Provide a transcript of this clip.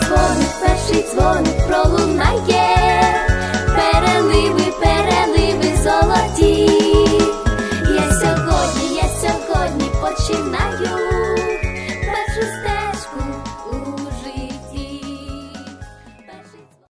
дзвоник, перший дзвоник пролунає.